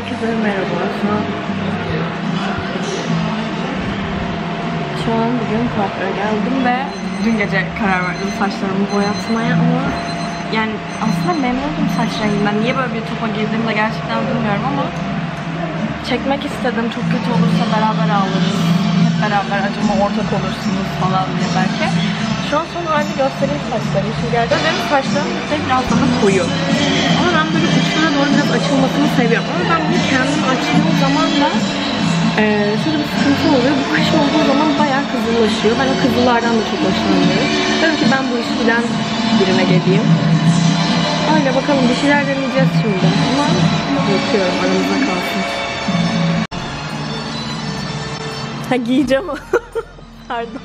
Herkese merhaba. Şu an Şu an bugün kuaföre geldim ve dün gece karar verdim saçlarımı boyatmaya ama yani aslında memnundum saç rengimden. Niye böyle bir topa girdiğimde gerçekten bilmiyorum ama çekmek istedim. Çok kötü olursa beraber ağlarız. Hep beraber acıma ortak olursunuz falan diye belki. Şu an son halini göstereyim saçlarımı. Şimdi gerçekten benim saçlarım ise biraz daha koyu. Ben böyle uçlara doğru biraz açılmasını seviyorum. Ama ben bunu kendim açtığım zaman da eee şöyle bir sıkıntı oluyor. Bu kış olduğu zaman bayağı kızıllaşıyor. Ben o kızıllardan da çok hoşlanıyorum. Dedim ki ben bu işi bilen birine geleyim. Öyle bakalım bir şeyler deneyeceğiz şimdi. Ama bakıyorum aramızda kalsın. Ha giyeceğim. Pardon.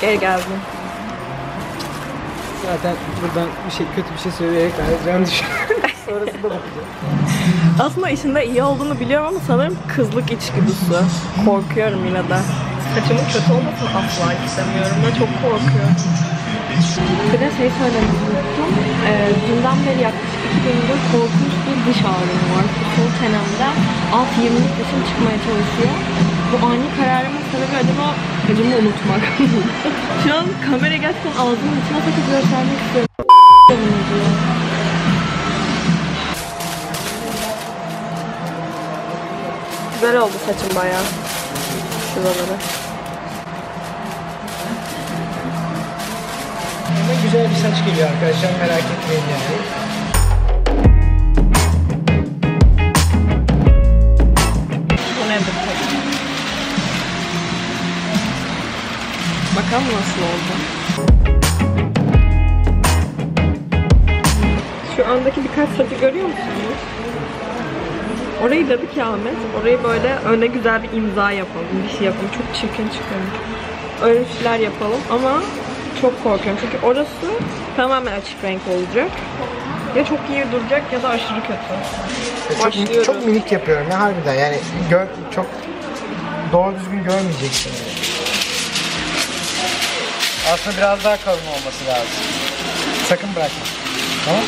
Geri geldim. Zaten buradan bir şey kötü bir şey söyleyerek ayrılacağını düşünüyorum. Sonrasında bakacağım. Aslında işinde iyi olduğunu biliyorum ama sanırım kızlık içgüdüsü. Korkuyorum yine de. Saçımın kötü olmasını asla istemiyorum ve çok korkuyorum. Bir de şey söylemeyi unuttum. Ee, dünden beri yaklaşık iki gündür korkunç bir diş ağrım var. Sol çenemde alt 20'lik dişim çıkmaya çalışıyor. Bu ani kararımın sebebi acaba acımı unutmak. Şu an kamera gerçekten ağzımın içine takıp göstermek istiyorum. Güzel oldu saçım bayağı. Şuraları. Ama güzel bir saç geliyor arkadaşlar merak etmeyin yani. Bakalım nasıl oldu. Şu andaki birkaç saçı görüyor musunuz? Orayı dedi ki Ahmet, orayı böyle öne güzel bir imza yapalım, bir şey yapalım. Çok çirkin çıkıyor. Öyle şeyler yapalım ama çok korkuyorum. Çünkü orası tamamen açık renk olacak. Ya çok iyi duracak ya da aşırı kötü. Çok, Başlıyoruz. çok minik yapıyorum ya harbiden yani gör, çok doğru düzgün görmeyeceksin. Aslında biraz daha kalın olması lazım. Sakın bırakma. Tamam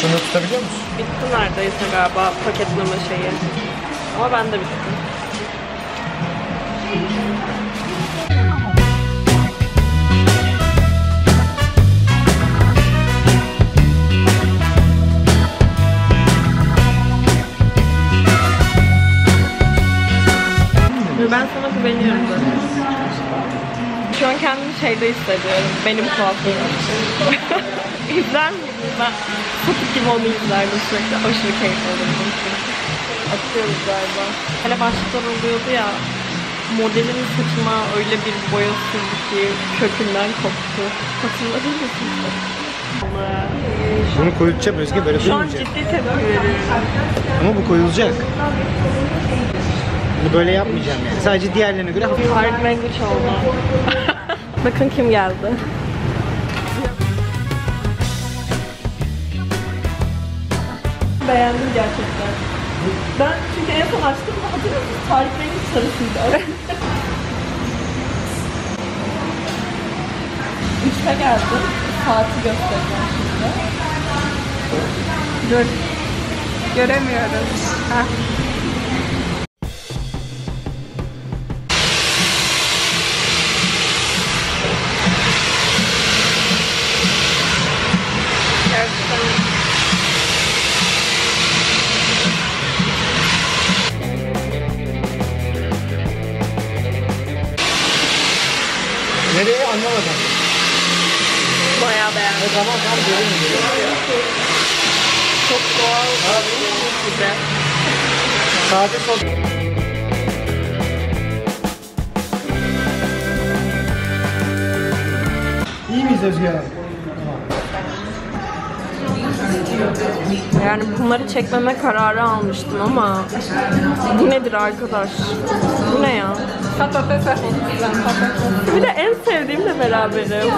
Şunu tutabiliyor musun? Bitti neredeyse galiba paketleme şeyi. Ama ben de bitti. Ben sana güveniyorum zaten. Şu an kendimi şeyde hissediyorum. Benim kuaförüm. İzler miydiniz? Ben sapık gibi onu izlerdim sürekli. Aşırı keyif alırdım çünkü. Atıyoruz galiba. Hele baştan oluyordu ya. Modelin saçıma öyle bir boya sürdü ki kökünden koptu. Hatırladın mı siz? Allah. Bunu koyulacak Özge böyle Şu an durmayacak. ciddi tepki veriyorum. Ama bu koyulacak. Böyle yapmayacağım yani. Sadece diğerlerine göre hafif Hard language oldu. Bakın kim geldi. Beğendim gerçekten. Ben çünkü en son açtım hatırlıyor musunuz? Tarık Bey'in sarısıydı. Üçte geldim. Saati göstereceğim şimdi. Dur. Göremiyorum. Heh. Beğendim. O zaman tam görünmüyor. Çok doğal gibi. Sade sol. İyi miyiz Özge? Yani bunları çekmeme kararı almıştım ama bu nedir arkadaş? Bu ne ya? Bir de en sevdiğimle beraberim.